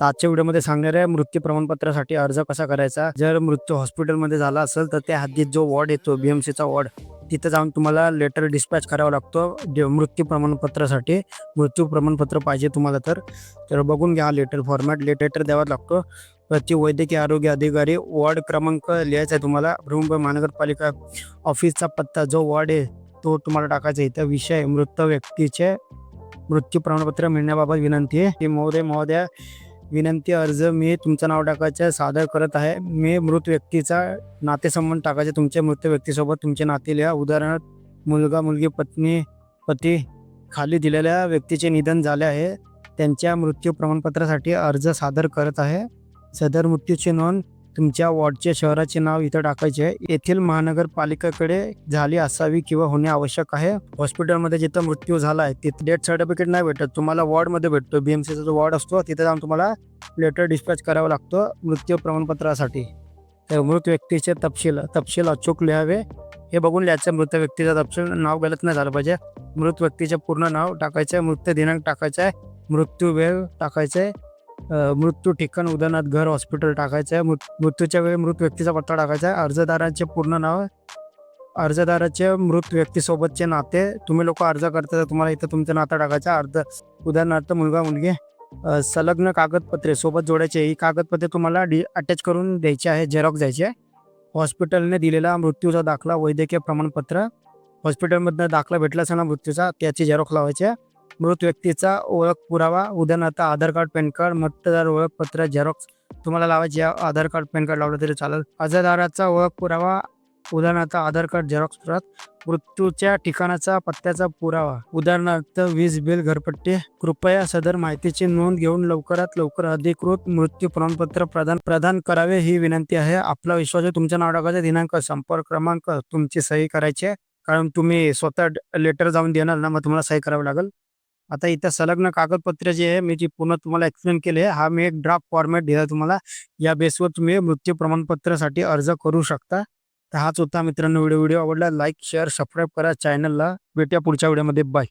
तर आजच्या व्हिडिओमध्ये सांगणार आहे मृत्यू प्रमाणपत्रासाठी अर्ज कसा करायचा? जर मृत्यू हॉस्पिटलमध्ये झाला असेल तर त्या हद्दीत जो वॉर्ड येतो बीएमसीचा वॉर्ड. तिथं जाऊन तुम्हाला लेटर डिस्पॅच करावा लागतो. मृत्यू प्रमाणपत्रासाठी मृत्यू प्रमाणपत्र पाहिजे तुम्हाला तर. तर बघून घ्या लेटर फॉर्मॅट लेटर द्यावा लागतो. प्रति वैद्यकीय आरोग्य अधिकारी वॉर्ड क्रमांक लिहायचा आहे तुम्हाला. बृहमुंबई महानगरपालिका ऑफिसचा पत्ता जो वॉर्ड आहे तो तुम्हाला टाकायचा आहे. इथं विषय मृत व्यक्तीचे मृत्यू प्रमाणपत्र मिळण्याबाबत विनंती आहे. की महोदय महोदया विनंती अर्ज मी तुमचं नाव टाकायचं सादर करत आहे. मी मृत व्यक्तीचा नातेसंबंध टाकायचे. तुमच्या मृत व्यक्तीसोबत तुमचे नाते लिहा. उदाहरणार्थ मुलगा मुलगी पत्नी पती खाली दिलेल्या व्यक्तीचे निधन झाले आहे. त्यांच्या मृत्यू प्रमाणपत्रासाठी अर्ज सादर करत आहे. सदर मृत्यूची नोंद तुमच्या वॉर्डचे शहराचे नाव इथं टाकायचे आहे. येथील महानगरपालिकेकडे झाली असावी किंवा होणे आवश्यक आहे. हॉस्पिटलमध्ये जिथं मृत्यू झाला आहे तिथे डेथ सर्टिफिकेट नाही भेटत. तुम्हाला वॉर्डमध्ये भेटतो. बी एम सीचा जो वॉर्ड असतो तिथे जाऊन तुम्हाला लेटर डिस्पॅच करावा लागतो मृत्यू प्रमाणपत्रासाठी. तर मृत व्यक्तीचे तपशील तपशील अचूक लिहावे. हे बघून लिहायचं. मृत व्यक्तीचा तपशील नाव गलत नाही झालं पाहिजे. मृत व्यक्तीचे पूर्ण नाव टाकायचं आहे. मृत्यू दिनांक टाकायचा आहे. मृत्यू वेळ टाकायचा आहे. मृत्यू ठिकाण उदाहरणार्थ घर हॉस्पिटल टाकायचं आहे. मृत्यूच्या वेळी मृत व्यक्तीचा पत्ता टाकायचा आहे. अर्जदाराचे पूर्ण नाव अर्जदाराचे मृत व्यक्तीसोबतचे नाते. तुम्ही लोक अर्ज करता तर तुम्हाला इथं तुमचं नातं टाकायचं अर्ज उदाहरणार्थ मुलगा मुलगी. संलग्न कागदपत्रे सोबत जोडायचे. ही कागदपत्रे तुम्हाला डी अटॅच करून द्यायची आहे. झेरॉक्स द्यायची आहे. हॉस्पिटलने दिलेला मृत्यूचा दाखला वैद्यकीय प्रमाणपत्र. हॉस्पिटलमधनं दाखला भेटला असेल ना मृत्यूचा त्याची झेरॉक्स लावायची आहे. मृत व्यक्तीचा ओळख पुरावा उदाहरणार्थ आधार कार्ड पॅन कार्ड मतदार ओळखपत्र झेरॉक्स. तुम्हाला लावायचे आधार कार्ड पॅन कार्ड लावलं तरी चालेल. अर्जदाराचा ओळख पुरावा उदाहरणार्थ आधार कार्ड झेरॉक्स प्रत मृत्यूच्या ठिकाणाचा पत्त्याचा पुरावा उदाहरणार्थ वीज बिल घरपट्टी. कृपया सदर माहितीची नोंद घेऊन लवकरात लवकर अधिकृत मृत्यू प्रमाणपत्र प्रदान प्रदान करावे ही विनंती आहे. आपला विश्वास तुमच्या नाव दिनांक संपर्क क्रमांक तुमची सही करायची आहे. कारण तुम्ही स्वतः लेटर जाऊन देणार ना मग तुम्हाला सही करावी लागेल. आता इथं संलग्न कागदपत्र जे आहे मी जी पूर्ण तुम्हाला एक्सप्लेन केले हा मी एक ड्राफ्ट फॉर्मॅट दिला तुम्हाला. या बेसवर तुम्ही मृत्यू प्रमाणपत्रासाठी अर्ज करू शकता. तर हाच होता मित्रांनो व्हिडिओ. व्हिडिओ आवडला लाईक शेअर सबस्क्राईब करा चॅनलला भेटूया पुढच्या व्हिडिओमध्ये. बाय